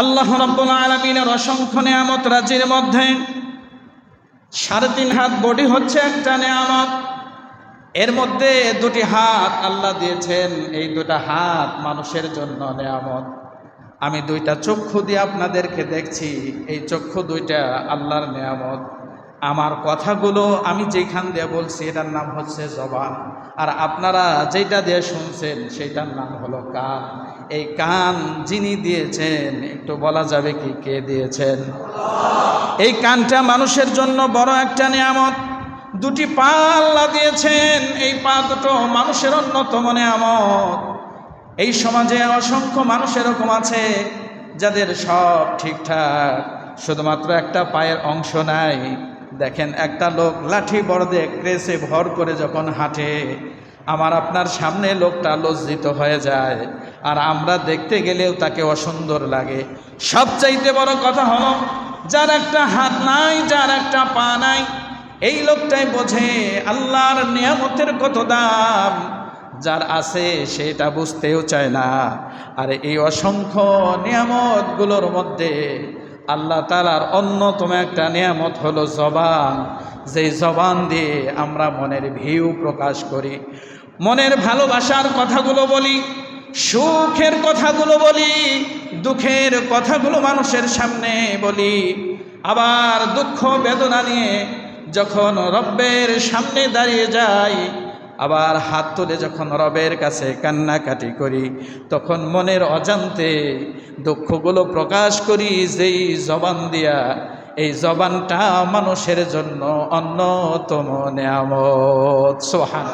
আল্লাহ রব্বুল আলমিনের অসংখ্য নেয়ামত রাজির মধ্যে সাড়ে তিন হাত বডি হচ্ছে একটা নেয়ামত। এর মধ্যে দুটি হাত আল্লাহ দিয়েছেন, এই দুটা হাত মানুষের জন্য নেয়ামত। আমি দুইটা চক্ষু দিয়ে আপনাদেরকে দেখছি, এই চক্ষু দুইটা আল্লাহর নেয়ামত। আমার কথাগুলো আমি যেখান দিয়ে বলছি, এটার নাম হচ্ছে জবান। আর আপনারা যেটা দিয়ে শুনছেন সেটার নাম হলো কান। এই কান যিনি দিয়েছেন, একটু বলা যাবে কি কে দিয়েছেন? এই কানটা মানুষের জন্য বড় একটা নিয়ামত। দুটি পা আল্লাহ দিয়েছেন, এই পা দুটো মানুষের অন্যতম নিয়ামত। এই সমাজে অসংখ্য মানুষ এরকম আছে, যাদের সব ঠিকঠাক, শুধুমাত্র একটা পায়ের অংশ নাই। দেখেন, একটা লোক লাঠি বড়দে ক্রেসে ভর করে যখন হাঁটে, আমার আপনার সামনে লোকটা লজ্জিত হয়ে যায়। আর আমরা দেখতে গেলেও তাকে অসুন্দর লাগে। সবচাইতে বড় কথা হলো, যার একটা হাত নাই, যার একটা পা নাই, এই লোকটাই বোঝে আল্লাহর নিয়ামতের কত দাম। যার আছে সেটা বুঝতেও চায় না। আর এই অসংখ্য নিয়ামতগুলোর মধ্যে আল্লাহ তালার অন্যতম একটা নিয়ামত হলো জবান। যেই জবান দিয়ে আমরা মনের ভিউ প্রকাশ করি। মনের ভালোবাসার কথাগুলো বলি সুখের কথাগুলো বলি, দুঃখের কথাগুলো মানুষের সামনে বলি। আবার দুঃখ, বেদনা নিয়ে যখন রব্বের সামনে দাঁড়িয়ে যাই, আবার হাত তুলে যখন রবের কাছে কান্নাকাটি করি, তখন মনের অজান্তে দুঃখগুলো প্রকাশ করি, যেই জবান দিয়া, এই জবানটা মানুষের জন্য অন্যতম নেয়ামত। সোহান